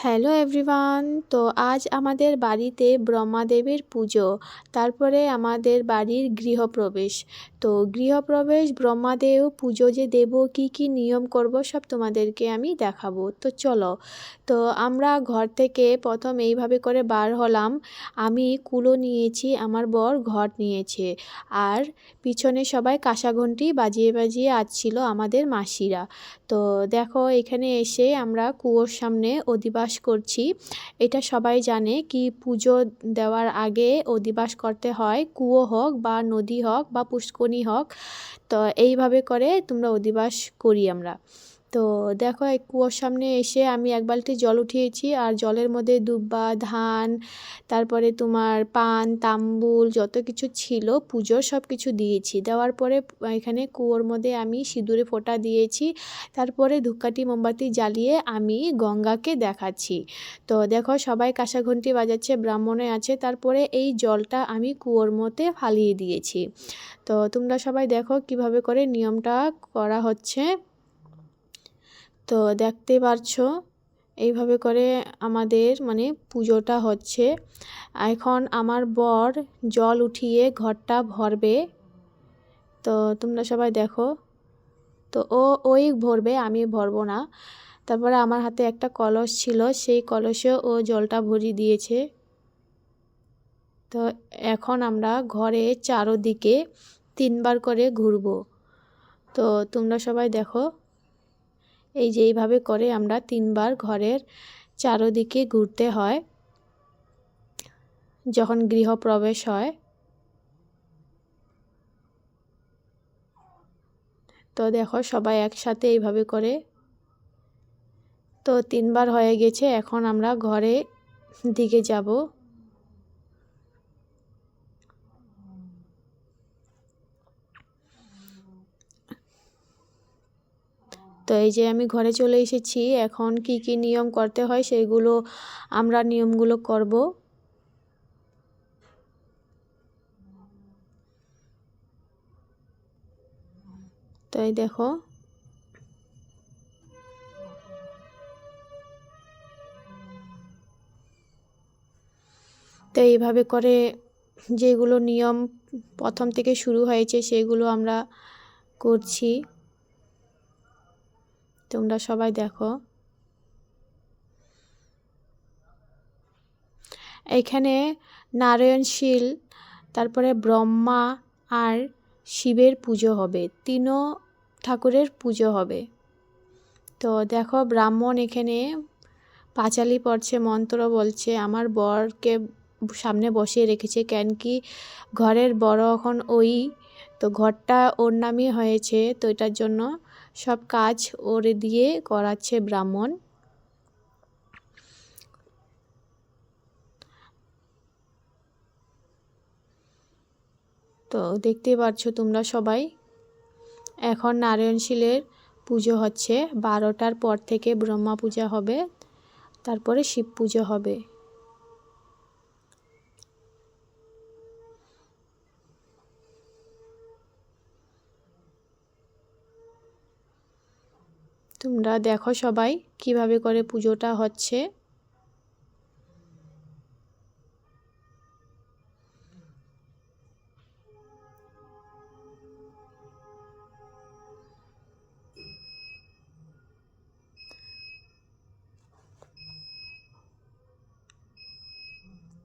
Hello everyone, তো আজ আমাদের বাড়িতে ব্রহ্মাদেবীর পুজো, তারপরে আমাদের বাড়ির গৃহপ্রবেশ। তো গৃহপ্রবেশ, ব্রহ্মাদেব, পুজো যে দেব, কি কি নিয়ম করব সব তোমাদেরকে আমি দেখাবো। তো চলো, তো আমরা ঘর থেকে প্রথম এইভাবে করে বার হলাম। আমি কুলো নিয়েছি, আমার বর ঘর নিয়েছে, আর পিছনে সবাই কাঁসাঘণ্টি বাজিয়ে বাজিয়ে আসছিল আমাদের মাসিরা। তো দেখো এখানে এসে আমরা কুয়োর সামনে অধিবাস করছি। এটা সবাই জানে কি পুজো দেওয়ার আগে অধিবাস করতে হয়, কুয়ো হোক বা নদী হোক বা পুষ্করণী হোক। তো এইভাবে করে তোমরা অধিবাস করি আমরা। তো দেখো এই কুয়োর সামনে এসে আমি এক বালতি জল উঠিয়েছি, আর জলের মধ্যে দুব্বা, ধান, তারপরে তোমার পান, তাম্বুল যত কিছু ছিল, পুজোর সব কিছু দিয়েছি। দেওয়ার পরে এখানে কুয়োর মধ্যে আমি সিঁদুরে ফোঁটা দিয়েছি, তারপরে ধূপকাঠি, মোমবাতি জ্বালিয়ে আমি গঙ্গাকে দেখাচ্ছি। তো দেখো সবাই কাঁসাঘণ্টি বাজাচ্ছে, ব্রাহ্মণে আছে, তারপরে এই জলটা আমি কুয়োর মধ্যে ফালিয়ে দিয়েছি। তো তোমরা সবাই দেখো কীভাবে করে নিয়মটা করা হচ্ছে। তো দেখতে পারছ এইভাবে করে আমাদের মানে পুজোটা হচ্ছে। এখন আমার বর জল উঠিয়ে ঘরটা ভরবে। তো তোমরা সবাই দেখো। তো ও, ওই ভরবে, আমি ভরবো না। তারপরে আমার হাতে একটা কলস ছিল, সেই কলসে ও জলটা ভরিয়ে দিয়েছে। তো এখন আমরা ঘরে চারোদিকে তিনবার করে ঘুরবো। তো তোমরা সবাই দেখো। এই যে এইভাবে করে আমরা তিনবার ঘরের চারোদিকে ঘুরতে হয়। যখন গৃহপ্রবেশ হয়, তো দেখো সবাই একসাথে এইভাবে করে। তো তিনবার হয়ে গেছে, এখন আমরা ঘরে দিকে যাব। তো এই যে আমি ঘরে চলে এসেছি, এখন কি কি নিয়ম করতে হয় সেইগুলো আমরা নিয়মগুলো করব। তো এই দেখো। তো এইভাবে করে যেগুলো নিয়ম প্রথম থেকে শুরু হয়েছে সেগুলো আমরা করছি। তোমরা সবাই দেখো। এখানে নারায়ণশীল, তারপরে ব্রহ্মা আর শিবের পুজো হবে, তিনও ঠাকুরের পুজো হবে। তো দেখো ব্রাহ্মণ এখানে পাঁচালি পড়ছে, মন্ত্র বলছে, আমার বরকে সামনে বসিয়ে রেখেছে, কেন কি ঘরের বড় এখন ওই, তো ঘরটা ওর নামই হয়েছে, তো এটার জন্য সব কাজ ওরে দিয়ে করাচ্ছে ব্রাহ্মণ। তো দেখতে পাচ্ছ তোমরা সবাই, এখন নারায়ণশীলের পুজো হচ্ছে। বারোটার পর থেকে ব্রহ্মা পূজা হবে, তারপরে শিব পুজো হবে। তোমরা দেখো সবাই কীভাবে করে পুজোটা হচ্ছে।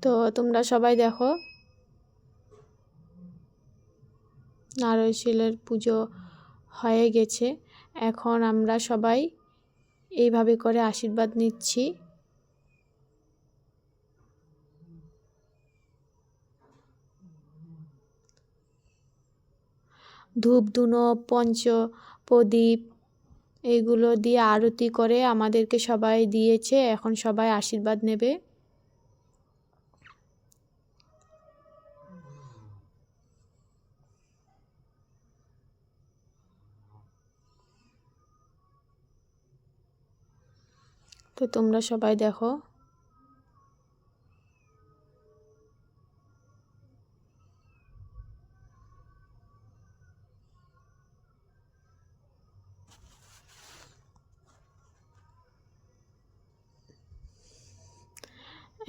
তো তোমরা সবাই দেখো নারয়শীলের পুজো হয়ে গেছে। এখন আমরা সবাই এইভাবে করে আশীর্বাদ নিচ্ছি। ধূপ, ধুনো, পঞ্চ, প্রদীপ এইগুলো দিয়ে আরতি করে আমাদেরকে সবাই দিয়েছে। এখন সবাই আশীর্বাদ নেবে। তো তোমরা সবাই দেখো।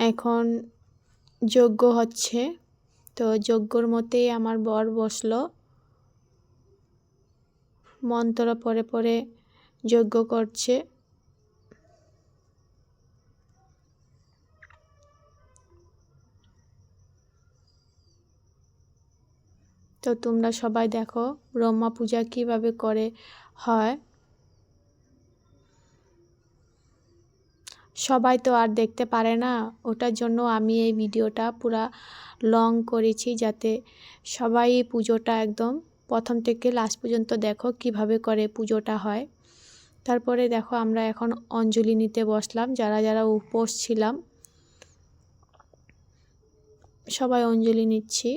এখন যজ্ঞ হচ্ছে। তো যজ্ঞর মতেই আমার বর বসল। মন্ত্র পরে পরে যজ্ঞ করছে। তো তোমরা সবাই দেখো ব্রহ্মা পূজা কীভাবে করে হয়। সবাই তো আর দেখতে পারে না, ওটার জন্য আমি এই ভিডিওটা পুরা লং করেছি যাতে সবাই পুজোটা একদম প্রথম থেকে লাস্ট পর্যন্ত দেখো কীভাবে করে পুজোটা হয়। তারপরে দেখো আমরা এখন অঞ্জলি নিতে বসলাম, যারা যারা উপোস ছিলাম, সবাই অঞ্জলি নিচ্ছি।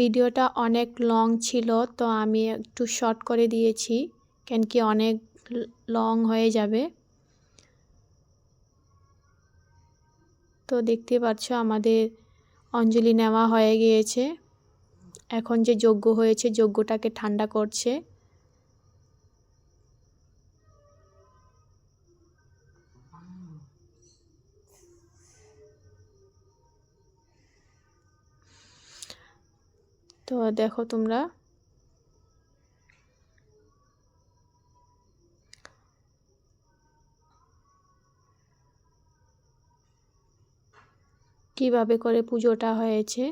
ভিডিওটা অনেক লং ছিল, তো আমি একটু শর্ট করে দিয়েছি, কেন কি অনেক লং হয়ে যাবে। তো দেখতে পাচ্ছ আমাদের অঞ্জলি নেওয়া হয়ে গিয়েছে। এখন যে যজ্ঞ হয়েছে, যজ্ঞটাকে ঠান্ডা করছে। তো দেখো তোমরা। কীভাবে করে পুজোটা হয়েছে?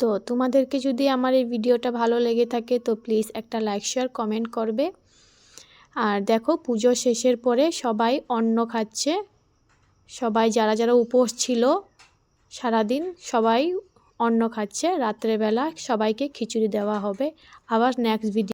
তো তোমাদেরকে যদি আমার এই ভিডিওটা ভালো লেগে থাকে, তো প্লিজ একটা লাইক শেয়ার কমেন্ট করবে। আর দেখো পুজো শেষের পরে সবাই অন্ন খাচ্ছে। সবাই যারা যারা উপোস ছিল সারাদিন সবাই অন্ন খাচ্ছে, রাত্রেবেলা সবাইকে খিচুড়ি দেওয়া হবে। আবার নেক্সট ভিডিও